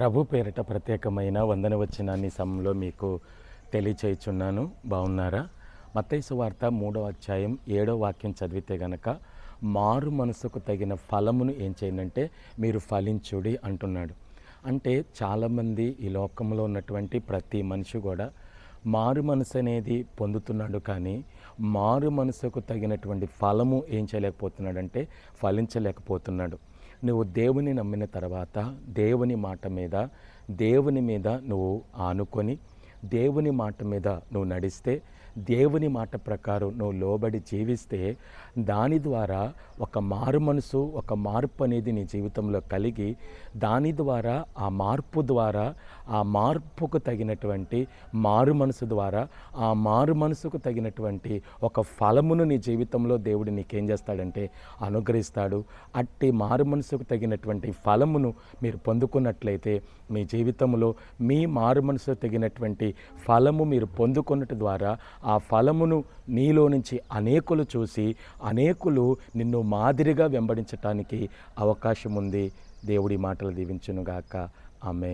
ప్రభు పేరిట ప్రత్యేకమైన వందన వచ్చినాన్ని సమయంలో మీకు తెలియచేయుచున్నాను. బాగున్నారా? మత్తైసు వార్త మూడో అధ్యాయం ఏడో వాక్యం చదివితే గనక మారు మనసుకు తగిన ఫలమును ఏం చేయండి మీరు ఫలించుడి అంటున్నాడు. అంటే చాలామంది ఈ లోకంలో ఉన్నటువంటి ప్రతి మనిషి కూడా మారు మనసు అనేది పొందుతున్నాడు కానీ మారు మనసుకు తగినటువంటి ఫలము ఏం చేయలేకపోతున్నాడంటే ఫలించలేకపోతున్నాడు. నువ్వు దేవుని నమ్మిన తర్వాత దేవుని మాట మీద దేవుని మీద నువ్వు ఆనుకొని దేవుని మాట మీద నువ్వు నడిస్తే దేవుని మాట ప్రకారం నువ్వు లోబడి జీవిస్తే దాని ద్వారా ఒక మారు మనసు ఒక మార్పు అనేది నీ జీవితంలో కలిగి దాని ద్వారా ఆ మార్పు ద్వారా ఆ మార్పుకు తగినటువంటి మారు మనసు ద్వారా ఆ మారు మనసుకు తగినటువంటి ఒక ఫలమును నీ జీవితంలో దేవుడు నీకేం చేస్తాడంటే అనుగ్రహిస్తాడు. అట్టి మారు మనసుకు తగినటువంటి ఫలమును మీరు పొందుకున్నట్లయితే మీ జీవితంలో మీ మారు మనసు తగినటువంటి ఫలము మీరు పొందుకున్నట్టు ద్వారా ఆ ఫలమును నీలో నుంచి అనేకులు చూసి అనేకులు నిన్ను మాదిరిగా వెంబడించటానికి అవకాశం ఉంది దేవుడి మాటలు దీవించునుగాక. ఆమె